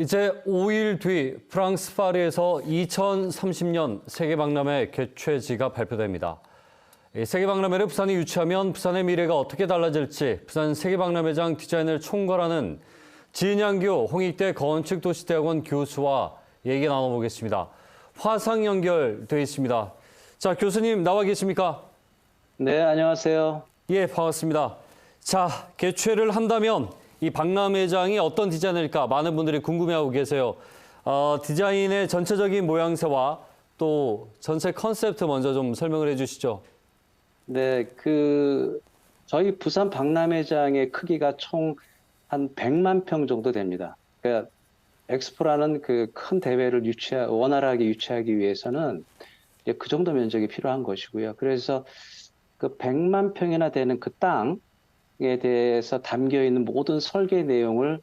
이제 5일 뒤 프랑스 파리에서 2030년 세계박람회 개최지가 발표됩니다. 이 세계박람회를 부산에 유치하면 부산의 미래가 어떻게 달라질지 부산 세계박람회장 디자인을 총괄하는 진양교 홍익대 건축도시대학원 교수와 얘기 나눠보겠습니다. 화상 연결돼 있습니다. 자, 교수님 나와 계십니까? 네, 안녕하세요. 예, 반갑습니다. 자, 개최를 한다면 이 박람회장이 어떤 디자인일까 많은 분들이 궁금해하고 계세요. 어, 디자인의 전체적인 모양새와 또 전체 컨셉트 먼저 좀 설명을 해주시죠. 네, 그 저희 부산 박람회장의 크기가 총 한 100만 평 정도 됩니다. 그러니까 엑스포라는 그 큰 대회를 유치 원활하게 유치하기 위해서는 그 정도 면적이 필요한 것이고요. 그래서 그 100만 평이나 되는 그 땅 에 대해서 담겨 있는 모든 설계 내용을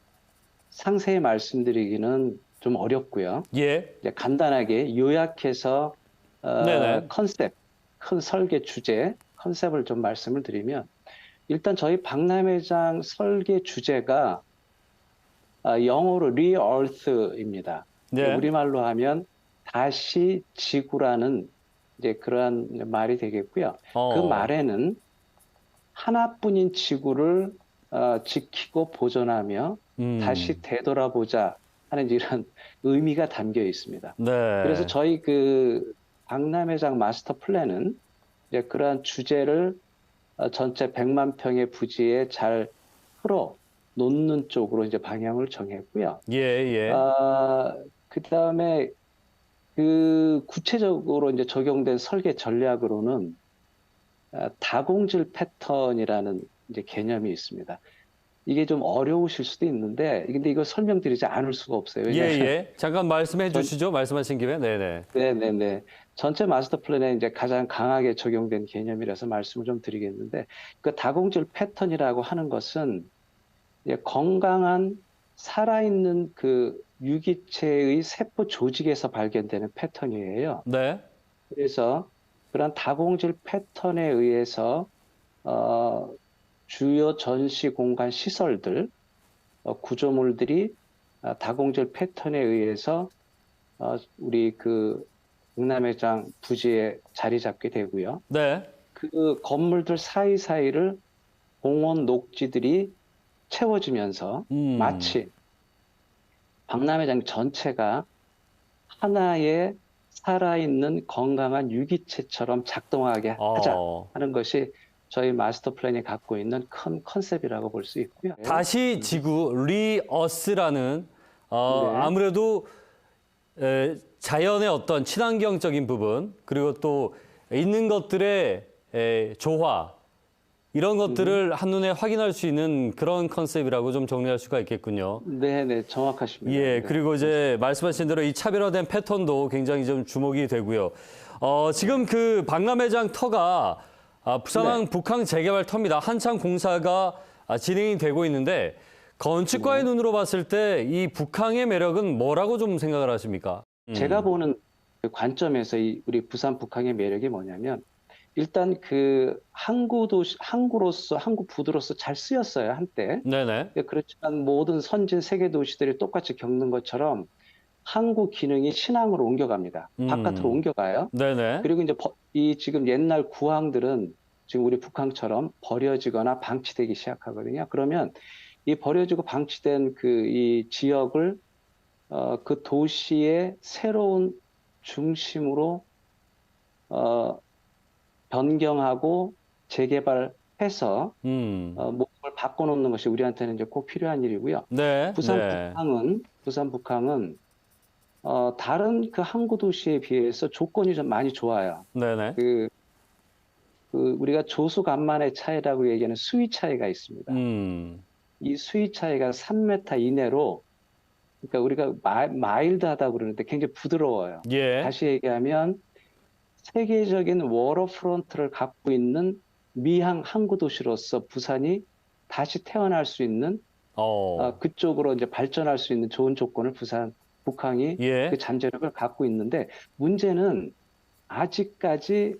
상세히 말씀드리기는 좀 어렵고요. 예, 간단하게 요약해서 어. 컨셉, 큰 설계 주제, 컨셉을 좀 말씀을 드리면 일단 저희 박람회장 설계 주제가 아, 영어로 re-earth입니다. 네. 우리말로 하면 다시 지구라는 이제 그러한 말이 되겠고요. 어, 그 말에는 하나뿐인 지구를 어, 지키고 보존하며 음, 다시 되돌아보자 하는 이런 의미가 담겨 있습니다. 네. 그래서 저희 그 박람회장 마스터 플랜은 이제 그러한 주제를 어, 전체 100만 평의 부지에 잘 풀어 놓는 쪽으로 이제 방향을 정했고요. 예, 예. 아, 그 다음에 그 구체적으로 이제 적용된 설계 전략으로는 아, 다공질 패턴이라는 이제 개념이 있습니다. 이게 좀 어려우실 수도 있는데, 근데 이거 설명드리지 않을 수가 없어요. 예, 왜냐하면 예. 잠깐 말씀해 주시죠. 말씀하신 김에. 네네. 네네네. 전체 마스터 플랜에 이제 가장 강하게 적용된 개념이라서 말씀을 좀 드리겠는데, 그 다공질 패턴이라고 하는 것은 건강한 살아있는 그 유기체의 세포 조직에서 발견되는 패턴이에요. 네. 그래서 그런 다공질 패턴에 의해서 어, 주요 전시 공간 시설들, 어, 구조물들이 아, 다공질 패턴에 의해서 어, 우리 그 박람회장 부지에 자리 잡게 되고요. 네. 그 건물들 사이사이를 공원 녹지들이 채워지면서 음, 마치 박람회장 전체가 하나의 살아있는 건강한 유기체처럼 작동하게 하자 어, 하는 것이 저희 마스터 플랜이 갖고 있는 큰 컨셉이라고 볼 수 있고요. 다시 지구 리어스라는 어, 네. 아무래도 에, 자연의 어떤 친환경적인 부분 그리고 또 있는 것들의 에, 조화 이런 것들을 한눈에 확인할 수 있는 그런 컨셉이라고 좀 정리할 수가 있겠군요. 네, 네, 정확하십니다. 예, 네. 그리고 이제 말씀하신 대로 이 차별화된 패턴도 굉장히 좀 주목이 되고요. 어, 지금 그 박람회장 터가 아, 부산항 네. 북항 재개발 터입니다. 한창 공사가 아, 진행이 되고 있는데 건축가의 네. 눈으로 봤을 때 이 북항의 매력은 뭐라고 좀 생각을 하십니까? 음. 제가 보는 그 관점에서 이 우리 부산 북항의 매력이 뭐냐면 일단 그 항구 도시 항구로서 항구 부두로서 잘 쓰였어요 한때. 네네. 예, 그렇지만 모든 선진 세계 도시들이 똑같이 겪는 것처럼 항구 기능이 신항으로 옮겨갑니다. 음. 바깥으로 옮겨가요. 네네. 그리고 이제 버- 이 지금 옛날 구항들은 지금 우리 북항처럼 버려지거나 방치되기 시작하거든요. 그러면 이 버려지고 방치된 그 이 지역을 어, 그 도시의 새로운 중심으로 어, 변경하고 재개발해서 음. 어, 모습을 바꿔놓는 것이 우리한테는 이제 꼭 필요한 일이고요. 네. 부산 네. 북항은 부산 북항은 어, 다른 그 항구 도시에 비해서 조건이 좀 많이 좋아요. 네네. 그, 그 우리가 조수 간만의 차이라고 얘기하는 수위 차이가 있습니다. 음. 이 수위 차이가 3m 이내로 그러니까 우리가 마, 마일드하다고 그러는데 굉장히 부드러워요. 예. 다시 얘기하면 세계적인 워터프론트를 갖고 있는 미항 항구 도시로서 부산이 다시 태어날 수 있는 어. 어, 그쪽으로 이제 발전할 수 있는 좋은 조건을 부산 북항이 예. 그 잠재력을 갖고 있는데 문제는 아직까지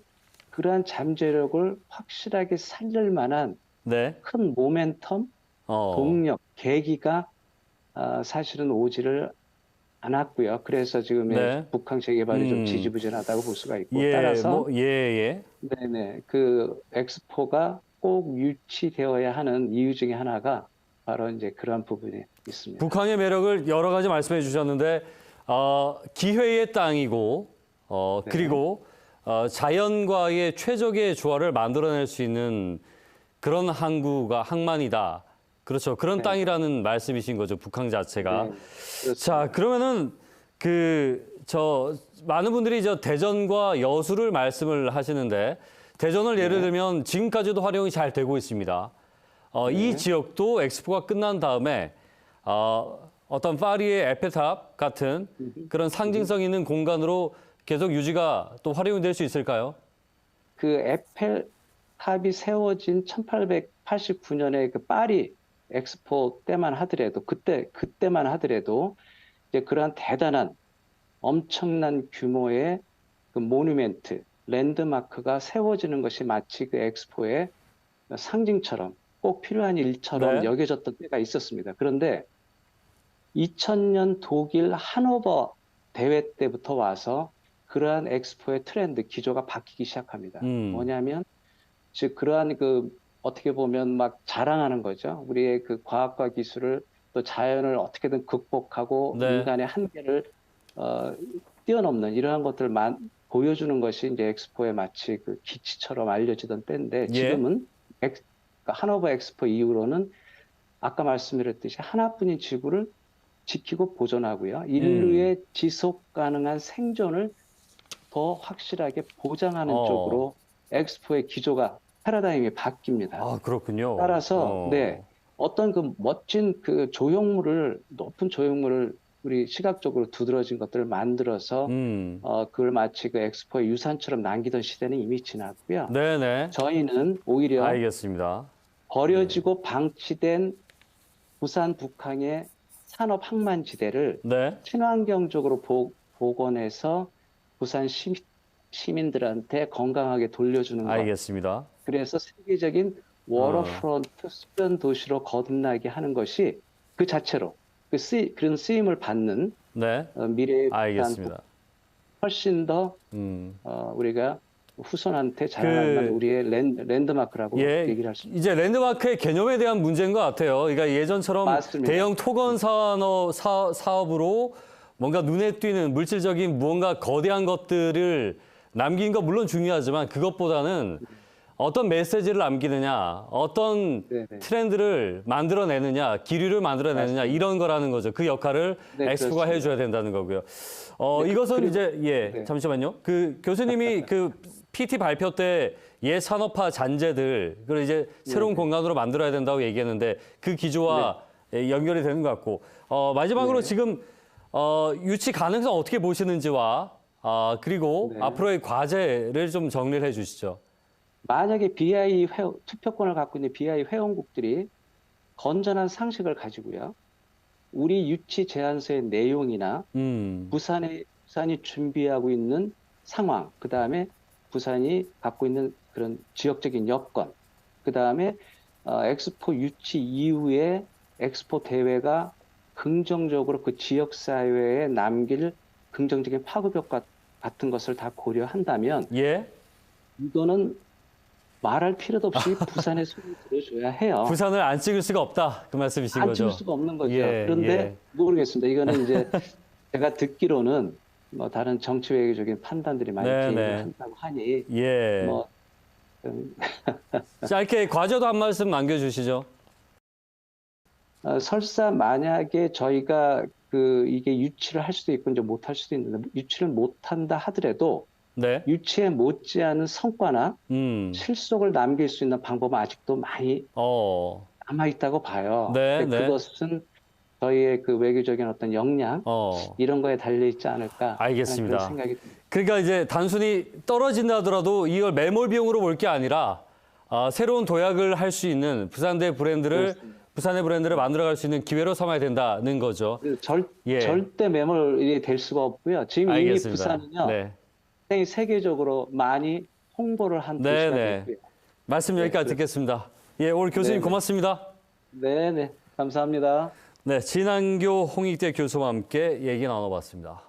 그러한 잠재력을 확실하게 살릴 만한 네. 큰 모멘텀, 어. 동력, 계기가 아, 사실은 오지를 않았고요. 그래서 지금의 네. 북한 재개발이 음. 좀 지지부진하다고 볼 수가 있고 예, 따라서 뭐, 예, 예. 네네 그 엑스포가 꼭 유치되어야 하는 이유 중에 하나가 바로 이제 그러한 부분이 있습니다. 북한의 매력을 여러 가지 말씀해 주셨는데 어, 기회의 땅이고 어, 네. 그리고 어, 자연과의 최적의 조화를 만들어낼 수 있는 그런 항구가 항만이다. 그렇죠. 그런 네. 땅이라는 말씀이신 거죠. 북한 자체가. 네, 그렇습니다. 자, 그러면은 그 저 많은 분들이 저 대전과 여수를 말씀을 하시는데 대전을 예를 네. 들면 지금까지도 활용이 잘 되고 있습니다. 어, 이 네. 지역도 엑스포가 끝난 다음에 어, 어떤 파리의 에펠탑 같은 그런 상징성 있는 공간으로 계속 유지가 또 활용이 될 수 있을까요? 그 에펠 탑이 세워진 1889년에 그 파리 엑스포 때만 하더라도 그때 그때만 하더라도 이제 그러한 대단한 엄청난 규모의 그 모뉴멘트 랜드마크가 세워지는 것이 마치 그 엑스포의 상징처럼 꼭 필요한 일처럼 네. 여겨졌던 때가 있었습니다. 그런데 2000년 독일 하노버 대회 때부터 와서 그러한 엑스포의 트렌드 기조가 바뀌기 시작합니다. 음. 뭐냐면 즉 그러한 그 어떻게 보면 막 자랑하는 거죠. 우리의 그 과학과 기술을 또 자연을 어떻게든 극복하고 네. 인간의 한계를 어, 뛰어넘는 이러한 것들만 보여주는 것이 이제 엑스포의 마치 그 기치처럼 알려지던 때인데 예. 지금은 엑, 그러니까 하노버 엑스포 이후로는 아까 말씀드렸듯이 하나뿐인 지구를 지키고 보존하고요. 인류의 음. 지속 가능한 생존을 더 확실하게 보장하는 어. 쪽으로 엑스포의 기조가 패러다임이 바뀝니다. 아, 그렇군요. 따라서 어. 네 어떤 그 멋진 그 조형물을 높은 조형물을 우리 시각적으로 두드러진 것들을 만들어서 음. 어 그걸 마치 그 엑스포의 유산처럼 남기던 시대는 이미 지났고요. 네네. 저희는 오히려 알겠습니다. 버려지고 방치된 부산 북한의 산업 항만 지대를 네. 친환경적으로 보, 복원해서 부산 시, 시민들한테 건강하게 돌려주는 것. 알겠습니다. 그래서 세계적인 워터프론트 수변 도시로 거듭나게 하는 것이 그 자체로 그 쓰이, 그런 쓰임을 받는 네. 어, 미래에 대한 알겠습니다. 훨씬 더 음. 어, 우리가 후손한테 만한 그- 우리의 랜드, 랜드마크라고 예, 얘기를 할 수 있습니다. 이제 랜드마크의 개념에 대한 문제인 것 같아요. 그러니까 예전처럼 맞습니다. 대형 토건 산업 사, 사업으로 뭔가 눈에 띄는 물질적인 무언가 거대한 것들을 남긴 건 물론 중요하지만 그것보다는 어떤 메시지를 남기느냐, 어떤 네네. 트렌드를 만들어내느냐, 기류를 만들어내느냐 이런 거라는 거죠. 그 역할을 네, 엑스포가 그렇습니다. 해줘야 된다는 거고요. 어, 네, 이것은 그리고- 이제 예 네. 잠시만요. 그 교수님이 그 PT 발표 때 예산업화 잔재들 그걸 이제 새로운 네. 공간으로 만들어야 된다고 얘기했는데 그 기조와 예, 연결이 되는 것 같고 어, 마지막으로 네. 지금 어, 유치 가능성 어떻게 보시는지와 아, 그리고 네. 앞으로의 과제를 좀 정리를 해 주시죠. 만약에 BI 회, 투표권을 갖고 있는 BI 회원국들이 건전한 상식을 가지고요. 우리 유치 제안서의 내용이나 음, 부산에 부산이 준비하고 있는 상황, 그 다음에 부산이 갖고 있는 그런 지역적인 여건, 그 다음에 어, 엑스포 유치 이후에 엑스포 대회가 긍정적으로 그 지역 사회에 남길 긍정적인 파급 효과 같은 것을 다 고려한다면 예. 이거는 말할 필요도 없이 부산에 손을 들어줘야 해요. 부산을 안 찍을 수가 없다 그 말씀이신 안 거죠. 줄 수가 없는 거죠. 예, 그런데 예. 모르겠습니다. 이거는 이제 제가 듣기로는 뭐 다른 정치 외교적인 판단들이 많이 네, 개입을 네. 한다고 하니 예. 뭐 음, 짧게 과제도 한 말씀 남겨주시죠. 어, 설사 만약에 저희가 그 이게 유치를 할 수도 있고 이제 못 할 수도 있는데 유치를 못 한다 하더라도 네. 유치에 못지않은 성과나 음. 실속을 남길 수 있는 방법은 아직도 많이 어. 남아 있다고 봐요. 네, 네. 그것은 저희의 그 외교적인 어떤 역량 어. 이런 거에 달려 있지 않을까 알겠습니다. 생각이 듭니다. 그러니까 이제 단순히 떨어진다 하더라도 이걸 매몰 비용으로 볼 게 아니라 아, 새로운 도약을 할 수 있는 부산대 브랜드를 그렇습니다. 부산의 브랜드를 만들어갈 수 있는 기회로 삼아야 된다는 거죠. 그 절, 예. 절대 매몰이 될 수가 없고요. 지금 이미 알겠습니다. 부산은요, 네. 굉장히 세계적으로 많이 홍보를 한 네, 도시가 네. 됐고요. 말씀 여기까지 네, 듣겠습니다. 예, 오늘 교수님 네, 네. 고맙습니다. 네, 네. 감사합니다. 네, 진한교 홍익대 교수와 함께 얘기 나눠봤습니다.